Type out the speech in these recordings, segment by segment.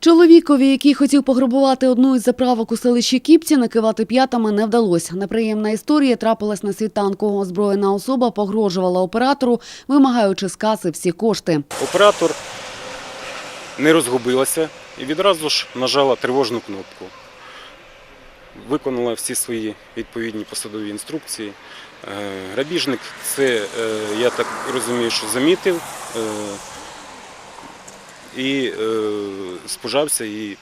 Чоловікові, який хотів пограбувати одну із заправок у селищі Кіпці, накивати п'ятами не вдалося. Неприємна історія трапилась на світанку. Озброєна особа погрожувала оператору, вимагаючи з каси всі кошти. Оператор не розгубилася і відразу ж нажала тривожну кнопку. Виконала всі свої відповідні посадові інструкції. Е, Грабіжник це, е, я так розумію, що замітив е, і е, спужався і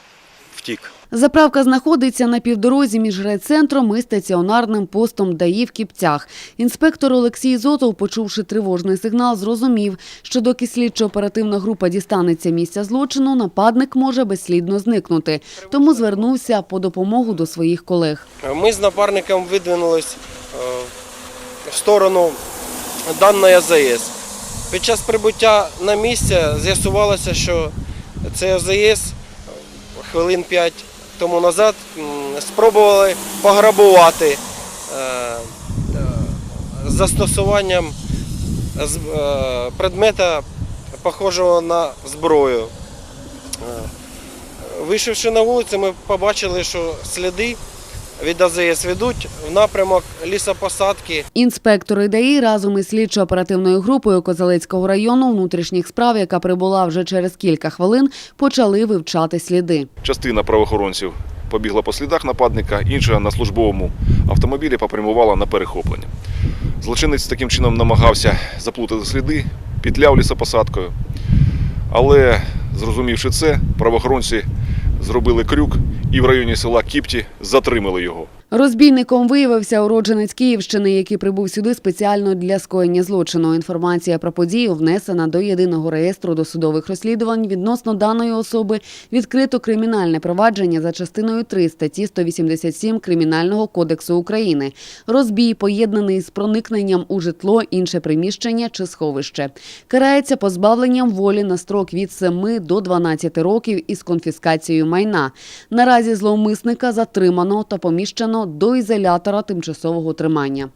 втік. Заправка знаходиться на півдорозі між райцентром і стаціонарним постом ДАІ в Кіпцях. Інспектор Олексій Зотов, почувши тривожний сигнал, зрозумів, що доки слідчо-оперативна група дістанеться місця злочину, нападник може безслідно зникнути. Тому звернувся по допомогу до своїх колег. Ми з напарником видвинулись е, в сторону даної АЗС. Під час прибуття на місце з'ясувалося, що цей АЗС хвилин 5 тому назад спробували пограбувати е, е, застосуванням е, предмета, похожого на зброю. Вийшовши на вулицю, ми побачили, що сліди від АЗС ведуть в напрямок лісопосадки. Інспектори ДАІ разом із слідчо-оперативною групою Козелецького району внутрішніх справ, яка прибула вже через кілька хвилин, почали вивчати сліди. Частина правоохоронців побігла по слідах нападника, інша на службовому автомобілі попрямувала на перехоплення. Злочинець таким чином намагався заплутати сліди, пітляв лісопосадкою. Але, зрозумівши це, правоохоронці зробили крюк і в районі села Кіпті затримали його. Розбійником виявився уродженець Київщини, який прибув сюди спеціально для скоєння злочину. Інформація про подію внесена до єдиного реєстру досудових розслідувань. Відносно даної особи відкрито кримінальне провадження за частиною 3 статті 187 Кримінального кодексу України. Розбій поєднаний з проникненням у житло, інше приміщення чи сховище. Карається позбавленням волі на строк від 7 до 12 років із конфіскацією майна. Наразі зловмисника затримано та поміщено до ізолятора тимчасового тримання.